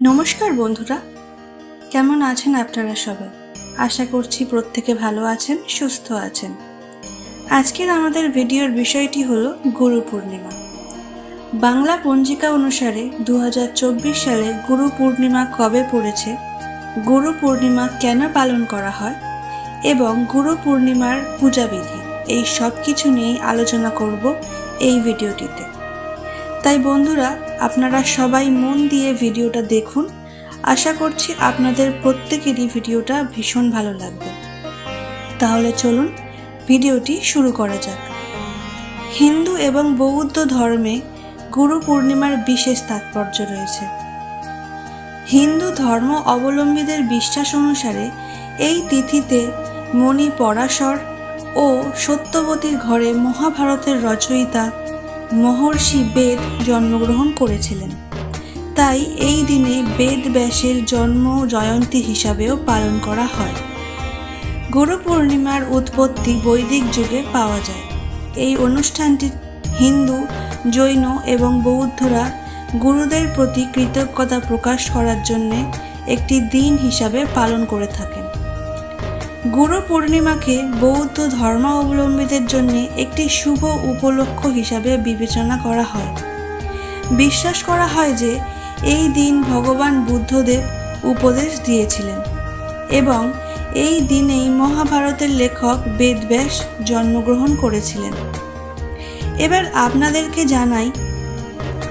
নমস্কার বন্ধুরা। কেমন আছেন আপনারা সবাই? আশা করছি প্রত্যেকে ভালো আছেন, সুস্থ আছেন। আজকের আমাদের ভিডিওর বিষয়টি হলো গুরু পূর্ণিমা। বাংলা পঞ্জিকা অনুসারে দু হাজার চব্বিশ সালে গুরু পূর্ণিমা কবে পড়েছে, গুরু পূর্ণিমা কেন পালন করা হয় এবং গুরু পূর্ণিমার পূজাবিধি, এই সব কিছু নিয়েই আলোচনা করব এই ভিডিওটিতে। তাই বন্ধুরা, আপনারা সবাই মন দিয়ে ভিডিওটা দেখুন। আশা করছি আপনাদের প্রত্যেকেরই ভিডিওটা ভীষণ ভালো লাগবে। তাহলে চলুন ভিডিওটি শুরু করা যাক। হিন্দু এবং বৌদ্ধ ধর্মে গুরু পূর্ণিমার বিশেষ তাৎপর্য রয়েছে। হিন্দু ধর্ম অবলম্বীদের বিশ্বাস অনুসারে এই তিথিতে মণি পরাশর ও সত্যবতীর ঘরে মহাভারতের রচয়িতা মহর্ষি বেদ জন্মগ্রহণ করেছিলেন। তাই এই দিনে বেদ ব্যাসের জন্ম জয়ন্তী হিসাবেও পালন করা হয়। গুরু পূর্ণিমার উৎপত্তি বৈদিক যুগে পাওয়া যায়। এই অনুষ্ঠানটি হিন্দু, জৈন এবং বৌদ্ধরা গুরুদের প্রতি কৃতজ্ঞতা প্রকাশ করার জন্যে একটি দিন হিসাবে পালন করে থাকেন। গুরু পূর্ণিমাকে বৌদ্ধ ধর্মাবলম্বীদের জন্য একটি শুভ উপলক্ষ হিসাবে বিবেচনা করা হয়। বিশ্বাস করা হয় যে, এই দিন ভগবান বুদ্ধদেব উপদেশ দিয়েছিলেন এবং এই দিনেই মহাভারতের লেখক বেদব্যাস জন্মগ্রহণ করেছিলেন। এবার আপনাদেরকে জানাই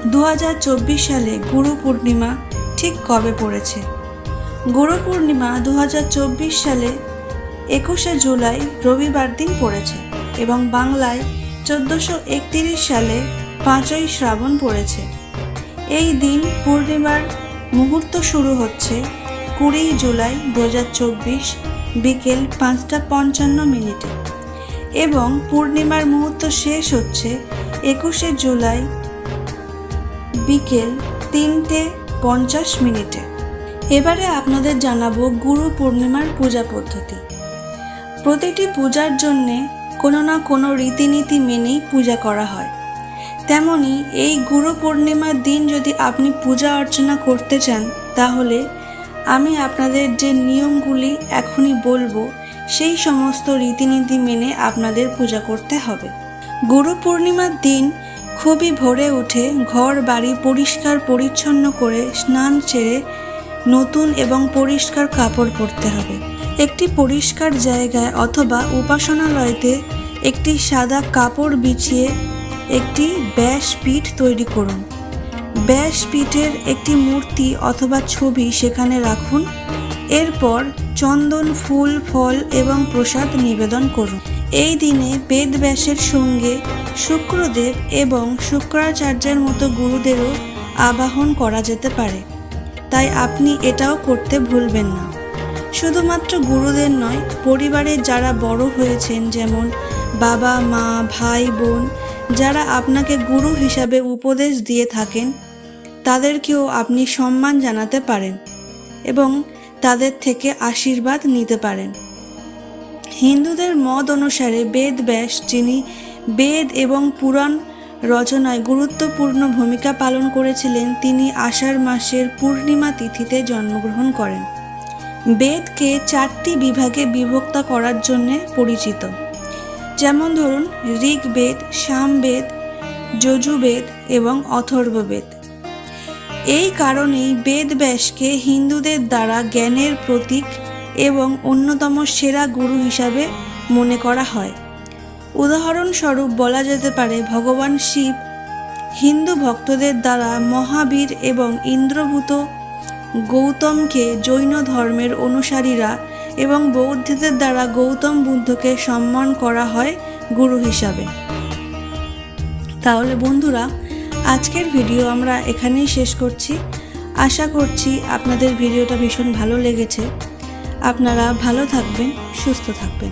দু হাজার চব্বিশ সালে গুরু পূর্ণিমা ঠিক কবে পড়েছে? গুরু পূর্ণিমা দু হাজার চব্বিশ সালে একুশে জুলাই রবিবার দিন পড়েছে এবং বাংলায় চোদ্দোশো একতিরিশ সালে পাঁচই শ্রাবণ পড়েছে। এই দিন পূর্ণিমার মুহূর্ত শুরু হচ্ছে কুড়ি জুলাই দু হাজার চব্বিশ বিকেল পাঁচটা পঞ্চান্ন মিনিটে এবং পূর্ণিমার মুহূর্ত শেষ হচ্ছে একুশে জুলাই বিকেল তিনটে পঞ্চাশ মিনিটে। এবারে আপনাদের জানাব গুরু পূর্ণিমার পূজা পদ্ধতি। প্রতিটি পূজার জন্যে কোনো না কোনো রীতিনীতি মেনেই পূজা করা হয়। তেমনি এই গুরু পূর্ণিমার দিন যদি আপনি পূজা অর্চনা করতে চান, তাহলে আমি আপনাদের যে নিয়মগুলি এখনই বলব, সেই সমস্ত রীতিনীতি মেনে আপনাদের পূজা করতে হবে। গুরু পূর্ণিমার দিন খুবই ভোরে উঠে ঘর বাড়ি পরিষ্কার পরিচ্ছন্ন করে স্নান সেরে নতুন এবং পরিষ্কার কাপড় পরতে হবে। একটি পরিষ্কার জায়গায় অথবা উপাসনালয়তে একটি সাদা কাপড় বিছিয়ে একটি ব্যাসপীঠ তৈরি করুন। ব্যাসপীঠের একটি মূর্তি অথবা ছবি সেখানে রাখুন। এরপর চন্দন, ফুল, ফল এবং প্রসাদ নিবেদন করুন। এই দিনে বেদ ব্যাসের সঙ্গে শুক্রদেব এবং শুক্রাচার্যের মতো গুরুদেরও আবাহন করা যেতে পারে। তাই আপনি এটাও করতে ভুলবেন না। শুধুমাত্র গুরুদের নয়, পরিবারের যারা বড় হয়েছেন, যেমন বাবা, মা, ভাই, বোন, যারা আপনাকে গুরু হিসাবে উপদেশ দিয়ে থাকেন, তাদেরকেও আপনি সম্মান জানাতে পারেন এবং তাদের থেকে আশীর্বাদ নিতে পারেন। হিন্দুদের মত অনুসারে বেদ ব্যাস, যিনি বেদ এবং পুরাণ রচনায় গুরুত্বপূর্ণ ভূমিকা পালন করেছিলেন, তিনি আষাঢ় মাসের পূর্ণিমা তিথিতে জন্মগ্রহণ করেন। বেদকে চারটি বিভাগে বিভক্ত করার জন্যে পরিচিত। যেমন ধরুন, ঋগ্বেদ, সামবেদ, যজুবেদ এবং অথর্ববেদ। এই কারণেই বেদ ব্যাসকে হিন্দুদের দ্বারা জ্ঞানের প্রতীক এবং অন্যতম সেরা গুরু হিসাবে মনে করা হয়। উদাহরণস্বরূপ বলা যেতে পারে, ভগবান শিব হিন্দু ভক্তদের দ্বারা মহাবীর এবং ইন্দ্রভূত গৌতমকে জৈন ধর্মের অনুসারীরা এবং বৌদ্ধদের দ্বারা গৌতম বুদ্ধকে সম্মান করা হয় গুরু হিসাবে। তাহলে বন্ধুরা, আজকের ভিডিও আমরা এখানেই শেষ করছি। আশা করছি আপনাদের ভিডিওটা ভীষণ ভালো লেগেছে। আপনারা ভালো থাকবেন, সুস্থ থাকবেন।